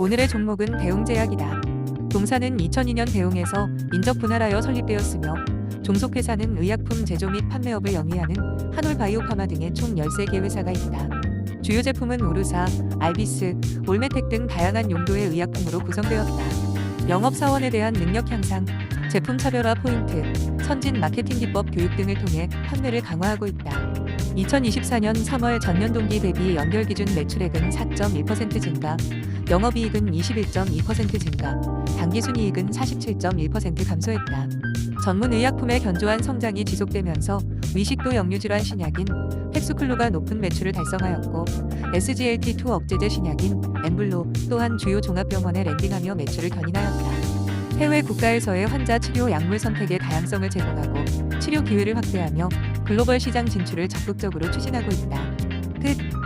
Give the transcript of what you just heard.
오늘의 종목은 대웅제약이다. 동사는 2002년 대웅에서 인적 분할하여 설립되었으며 종속회사는 의약품 제조 및 판매업을 영위하는 한올바이오파마 등의 총 13개 회사가 있다. 주요 제품은 오르사, 알비스, 올메텍 등 다양한 용도의 의약품으로 구성되었다. 영업사원에 대한 능력 향상, 제품 차별화 포인트, 선진 마케팅 기법 교육 등을 통해 판매를 강화하고 있다. 2024년 3월 전년 동기 대비 연결 기준 매출액은 4.1% 증가, 영업이익은 21.2% 증가, 당기순이익은 47.1% 감소했다. 전문 의약품의 견조한 성장이 지속되면서 위식도 역류질환 신약인 팩스클루가 높은 매출을 달성하였고 SGLT2 억제제 신약인 엠블로 또한 주요 종합병원에 랜딩하며 매출을 견인하였다. 해외 국가에서의 환자 치료 약물 선택의 다양성을 제공하고 치료 기회를 확대하며 글로벌 시장 진출을 적극적으로 추진하고 있다. 끝